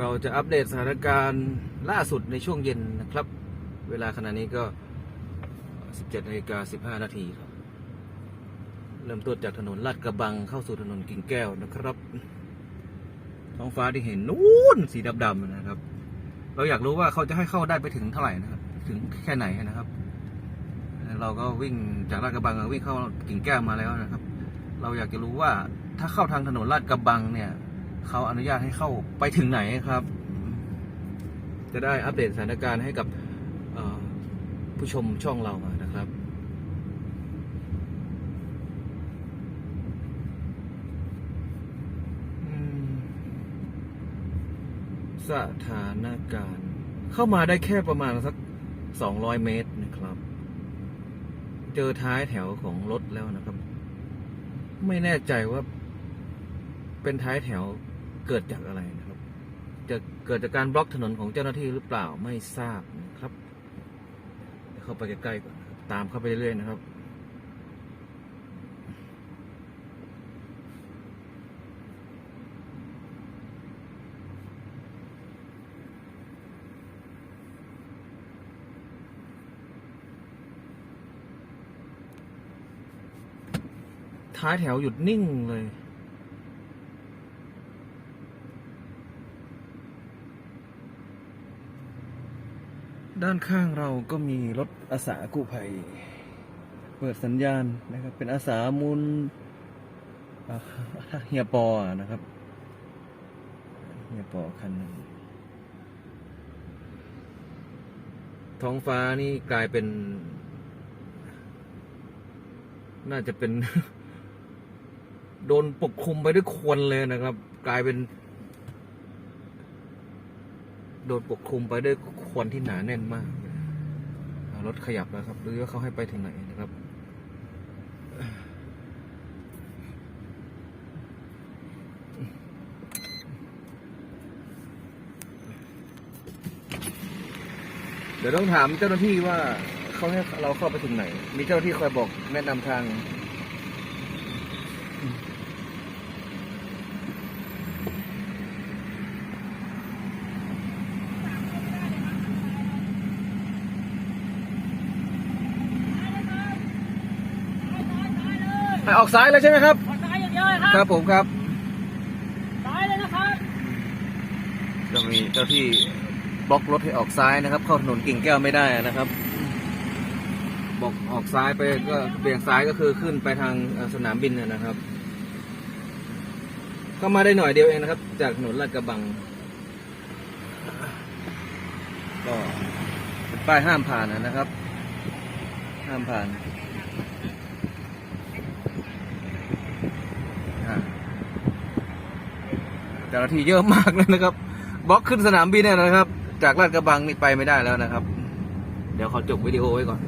เราจะอัปเดตสถานการณ์ล่าสุดในช่วงเย็นนะครับ เวลาขณะนี้ก็ 17นาฬิกา15 นาทีครับ เริ่มต้นจากถนนลาดกระบังเข้าสู่ถนนกิ่งแก้วนะครับ ท้องฟ้าที่เห็นนู้นสีดำๆนะครับ เราอยากรู้ว่าเขาจะให้เข้าได้ไปถึงเท่าไหร่นะครับ ถึงแค่ไหนนะครับ เราก็วิ่งจากลาดกระบังวิ่งเข้ากิ่งแก้วมาแล้วนะครับ เราอยากจะรู้ว่าถ้าเข้าทางถนนลาดกระบังเนี่ย เขาอนุญาตให้เข้าไปถึงไหนครับ จะได้อัปเดตสถานการณ์ให้กับผู้ชมช่องเรานะครับสถานการณ์ เข้ามาได้แค่ประมาณสักสองร้อยเมตรนะครับ เจอท้ายแถวของรถแล้วนะครับ ไม่แน่ใจว่าเป็นท้ายแถว เกิดจากอะไรนะครับ จะเกิดจากการบล็อกถนนของเจ้าหน้าที่หรือเปล่าไม่ทราบนะครับเข้าไปใกล้ๆก่อนตามเข้าไปเรื่อยๆนะครับท้ายแถวหยุดนิ่งเลย ด้านข้างเราก็มีรถอาสากู้ภัย เปิดสัญญาณนะครับ เป็นอาสามูลเฮียปอนะครับเฮียปอคันหนึ่งท้องฟ้านี่กลายเป็น น่าจะเป็น โดนปกคลุมไปด้วยควันเลยนะครับ กลายเป็น โดนปกคลุมไปด้วยควันที่หนาแน่นมาก รถขยับแล้วครับดูว่าเขาให้ไปถึงไหนนะครับเดี๋ยวต้องถามเจ้าหน้าที่ว่าเขาให้เราเข้าไปถึงไหน มีเจ้าหน้าที่คอยบอกแนะนำทาง ออกซ้ายเลยใช่ไหมครับ ออกซ้ายอย่างเดียวเลยครับครับผมครับ ซ้ายเลยนะครับจะมีเจ้าที่บล็อกรถให้ออกซ้ายนะครับ เข้าถนนกิ่งแก้วไม่ได้นะครับ บอกออกซ้ายไปก็เบี่ยงซ้ายก็คือขึ้นไปทางเอ่อสนามบินนะนะครับ เข้ามาได้หน่อยเดียวเองนะครับ จากถนนลาดกระบัง ก็เป็นป้ายห้ามผ่านนะครับ ห้ามผ่านอ่า เจ้าหน้าที่เยอะมากเลยนะครับบล็อกขึ้นสนามบินเนี่ยนะครับ จากลาดกระบังนี่ไปไม่ได้แล้วนะครับ เดี๋ยวขอจบวิดีโอไว้ก่อน